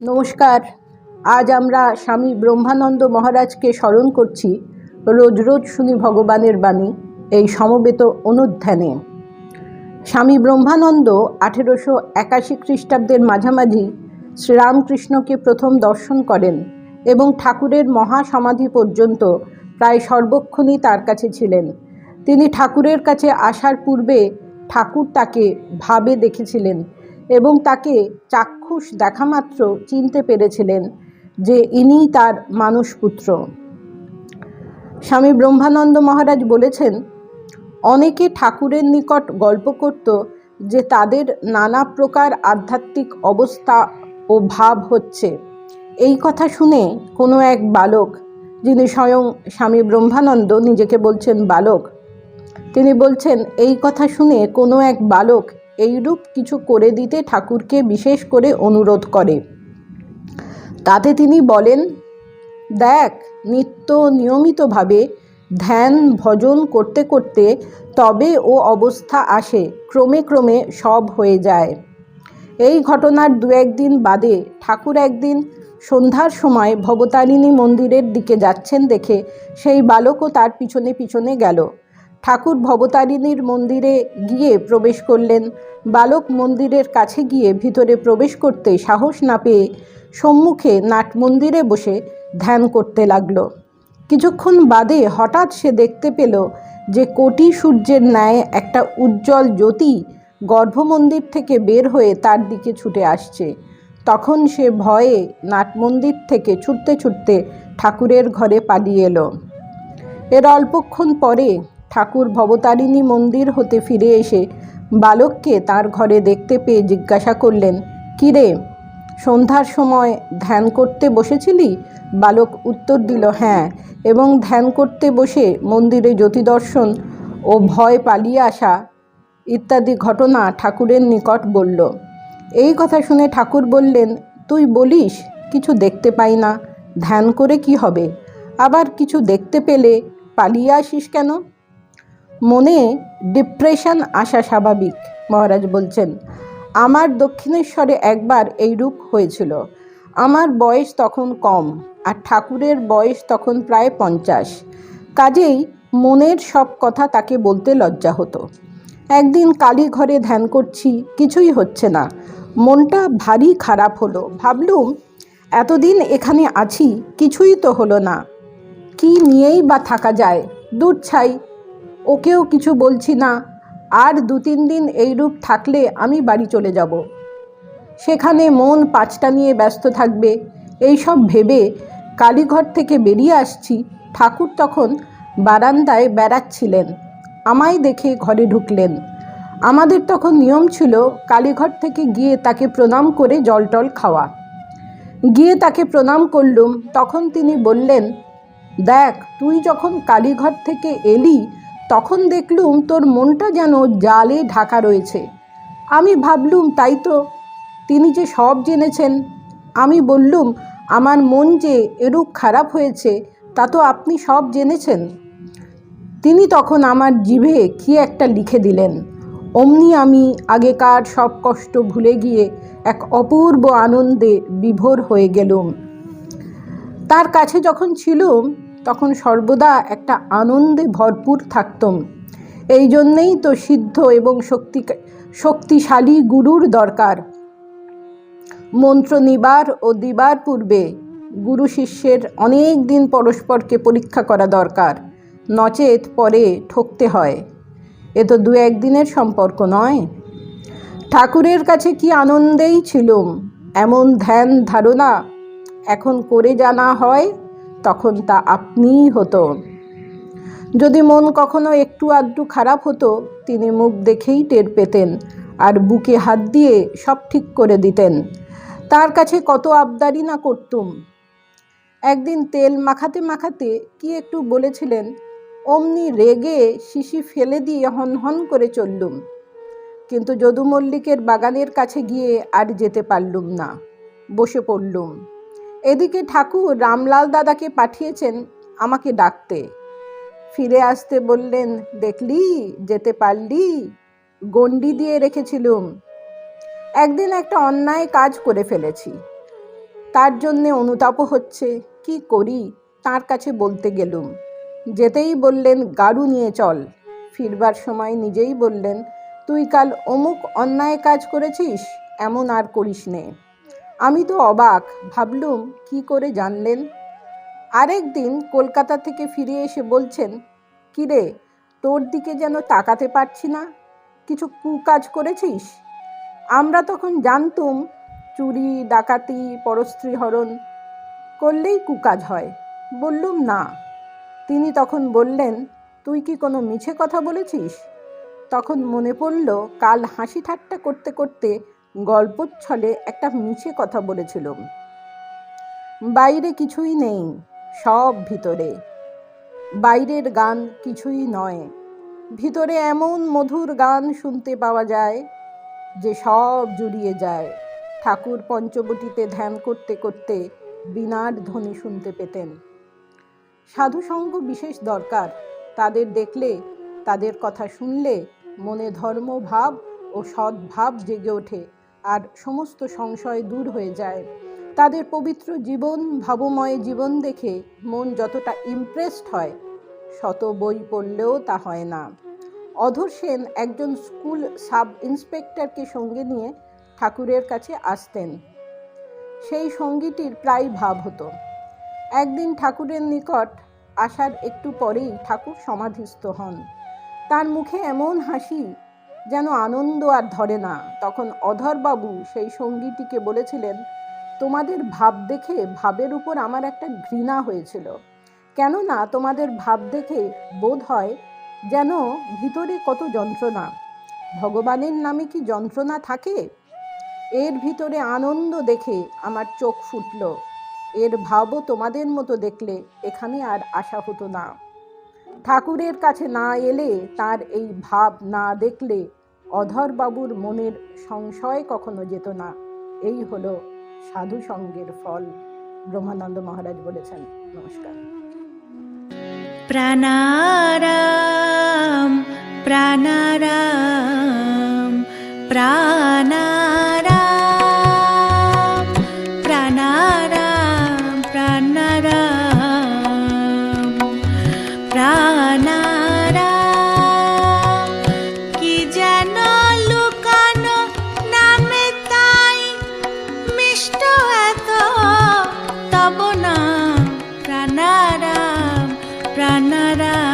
নমস্কার। আজ আমরা স্বামী ব্রহ্মানন্দ মহারাজকে স্মরণ করছি। রোজ রোজ শুনি ভগবানের বাণী এই সমবেত অনুধ্যানে। স্বামী ব্রহ্মানন্দ আঠেরোশো একাশি খ্রিস্টাব্দের মাঝামাঝি শ্রীরামকৃষ্ণকে প্রথম দর্শন করেন এবং ঠাকুরের মহাসমাধি পর্যন্ত প্রায় সর্বক্ষণই তার কাছে ছিলেন। তিনি ঠাকুরের কাছে আসার পূর্বে ঠাকুর তাকে ভাবে দেখেছিলেন এবং তাকে চাক্ষুষ দেখামাত্র চিনতে পেরেছিলেন যে ইনিই তার মানসপুত্র স্বামী ব্রহ্মানন্দ মহারাজ বলেছেন, অনেকে ঠাকুরের নিকট গল্প করত যে তাদের নানা প্রকার আধ্যাত্মিক অবস্থা ও ভাব হচ্ছে। এই কথা শুনে কোনো এক বালক, যিনি স্বয়ং স্বামী ব্রহ্মানন্দ, নিজেকে বলছেন বালক, তিনি বলছেন, এই কথা শুনে কোনো এক বালক এইরূপ কিছু করে দিতে ঠাকুরকে বিশেষ করে অনুরোধ করে। তাতে তিনি বলেন, দেখ, নিত্য নিয়মিতভাবে ধ্যান ভজন করতে করতে তবে ও অবস্থা আসে, ক্রমে ক্রমে সব হয়ে যায়। এই ঘটনার দু একদিন বাদে ঠাকুর একদিন সন্ধ্যার সময় ভবতারিণী মন্দিরের দিকে যাচ্ছেন দেখে সেই বালকও তার পিছনে পিছনে গেল। ঠাকুর ভবতারিণীর মন্দিরে গিয়ে প্রবেশ করলেন। বালক মন্দিরের কাছে গিয়ে ভিতরে প্রবেশ করতে সাহস না পেয়ে সম্মুখে নাট মন্দিরে বসে ধ্যান করতে লাগল। কিছুক্ষণ বাদে হঠাৎ সে দেখতে পেল যে কোটি সূর্যের ন্যায় একটা উজ্জ্বল জ্যোতি গর্ভমন্দির থেকে বের হয়ে তার দিকে ছুটে আসছে। তখন সে ভয়ে নাটমন্দির থেকে ছুটতে ছুটতে ঠাকুরের ঘরে পালিয়ে এলো। এর অল্পক্ষণ পরে ঠাকুর ভবতারিণী মন্দির হতে ফিরে এসে বালককে তার ঘরে দেখতে পেয়ে জিজ্ঞাসা করলেন, কিরে, সন্ধ্যার সময় ধ্যান করতে বসেছিলি? বালক উত্তর দিল হ্যাঁ এবং ধ্যান করতে বসে মন্দিরে জ্যোতি দর্শন ও ভয় পালিয়ে আসা ইত্যাদি ঘটনা ঠাকুরের নিকট বলল। এই কথা শুনে ঠাকুর বললেন, তুই বলিস, কিছু দেখতে পাই না, ধ্যান করে কি হবে? আবার কিছু দেখতে পেলে পালিয়ে আসিস কেন? মনে ডিপ্রেশন আসা স্বাভাবিক, মহারাজ বলছেন। আমার দক্ষিণেশ্বরে একবার এই রূপ হয়েছিল। আমার বয়স তখন কম, আর ঠাকুরের বয়স তখন প্রায় পঞ্চাশ। কাজেই মনের সব কথা তাকে বলতে লজ্জা হতো। একদিন কালী ঘরে ধ্যান করছি, কিছুই হচ্ছে না। মনটা ভারী খারাপ হলো। ভাবলুম, এতদিন এখানে আছি, কিছুই তো হলো না। কি নিয়েই বা থাকা যায়? দূর ছাই ওকেও কিছু বলছি না। আর দু তিন দিন এইরূপ থাকলে আমি বাড়ি চলে যাব। সেখানে মন পাঁচটা নিয়ে ব্যস্ত থাকবে। এই সব ভেবে কালীঘর থেকে বেরিয়ে আসছি। ঠাকুর তখন বারান্দায় বেড়াচ্ছিলেন। আমায় দেখে ঘরে ঢুকলেন। আমাদের তখন নিয়ম ছিল কালীঘর থেকে গিয়ে তাকে প্রণাম করে জল টল খাওয়া। গিয়ে তাকে প্রণাম করলুম, তখন তিনি বললেন, দেখ, তুই যখন কালীঘর থেকে এলি তখন দেখলুম তোর মনটা যেন জালে ঢাকা রয়েছে। আমি ভাবলুম, তাই তো, তিনি যে সব জেনেছেন। আমি বললুম, আমার মন যে এরূপ খারাপ হয়েছে, তা তো আপনি সব জেনেছেন। তিনি তখন আমার জিভে কি একটা লিখে দিলেন। অমনি আমি আগেকার সব কষ্ট ভুলে গিয়ে এক অপূর্ব আনন্দে বিভোর হয়ে গেলুম। তার কাছে যখন ছিলুম তখন সর্বদা একটা আনন্দে ভরপুর থাকতম। এই জন্যেই তো সিদ্ধ এবং শক্তি, শক্তিশালী গুরুর দরকার। মন্ত্র নিবার ও দিবার পূর্বে গুরু শিষ্যের অনেক দিন পরস্পরকে পরীক্ষা করা দরকার। নচেত পরে ঠকতে হয়। এ তো দু একদিনের সম্পর্ক নয়। ঠাকুরের কাছে কি আনন্দেই ছিলুম? এমন ধ্যান ধারণা এখন করে জানা হয়? তখন তা আপনিই হতো। যদি মন কখনো একটু আধটু খারাপ হতো, তিনি মুখ দেখেই টের পেতেন আর বুকে হাত দিয়ে সব ঠিক করে দিতেন। তার কাছে কত আবদারি না করতুম। একদিন তেল মাখাতে মাখাতে কি একটু বলেছিলেন, অমনি রেগে শিশি ফেলে দিয়ে হন হন করে চললুম। কিন্তু যদু মল্লিকের বাগানের কাছে গিয়ে আর যেতে পারলুম না। বসে পড়লুম। এদিকে ঠাকুর রামলাল দাদাকে পাঠিয়েছেন আমাকে ডাকতে। ফিরে আসতে বললেন, দেখলি? যেতে পারলি? গণ্ডি দিয়ে রেখেছিলুম। একদিন একটা অন্যায় কাজ করে ফেলেছি। তার জন্যে অনুতাপও হচ্ছে। কি করি? তার কাছে বলতে গেলুম। যেতেই বললেন গাড়ু নিয়ে চল। ফিরবার সময় নিজেই বললেন, তুই কাল অমুক অন্যায় কাজ করেছিস? এমন আর করিস নে। আমি তো অবাক, ভাবলুম কি করে জানলেন। আরেক দিন কলকাতা থেকে ফিরে এসে বলছেন কিরে তোর দিকে যেন তাকাতে পারছি না, কিছু কুকাজ করেছিস? আমরা তখন জানতুম, চুরি, ডাকাতি, পরস্ত্রী হরণ করলেই কুকাজ হয়। বললুম, না। তিনি তখন বললেন, তুই কি কোনো মিছে কথা বলেছিস? তখন মনে পড়ল, কাল হাসি ঠাট্টা করতে করতে গল্পচ্ছলে একটা মিছে কথা বলেছিলাম বাইরে কিছুই নেই, সব ভিতরে। বাইরের গান কিছুই নয়। ভিতরে এমন মধুর গান শুনতে পাওয়া যায় যে সব জুড়িয়ে যায়। ঠাকুর পঞ্চবটিতে ধ্যান করতে করতে বিনার ধ্বনি শুনতে পেতেন। সাধুসঙ্গ বিশেষ দরকার। তাদের দেখলে, তাদের কথা শুনলে মনে ধর্মভাব ও সদ্ভাব জেগে ওঠে। আর সমস্ত সংশয় দূর হয়ে যায়। তাদের পবিত্র জীবন, ভাবময় জীবন দেখে মন যতটা ইমপ্রেসড হয়, শত বই পড়লেও তা হয় না। অধর সেন একজন স্কুল সাব ইন্সপেক্টরকে সঙ্গে নিয়ে ঠাকুরের কাছে আসতেন। সেই সঙ্গীটির প্রায় ভাব হতো। একদিন ঠাকুরের নিকট আসার একটু পরেই ঠাকুর সমাধিস্থ হন। তার মুখে এমন হাসি যেন আনন্দ আর ধরে না। তখন অধরবাবু সেই সঙ্গীটিকে বলেছিলেন, তোমাদের ভাব দেখে ভাবের উপর আমার একটা ঘৃণা হয়েছিল। কেননা তোমাদের ভাব দেখে বোধ হয় যেন ভিতরে কত যন্ত্রণা। ভগবানের নামে কি যন্ত্রণা থাকে? এর ভিতরে আনন্দ দেখে আমার চোখ ফুটল। এর ভাবও তোমাদের মতো দেখলে এখানে আর আশা হতো না। ঠাকুরের কাছে না এলে তার এই ভাব না দেখলে অধরবাবুর মনের সংশয় কখনো যেত না। এই হলো সাধু সঙ্গের ফল, ব্রহ্মানন্দ মহারাজ বলেছেন। নমস্কার। প্রাণারাম প্রাণারাম প্রাণা প্রাণারা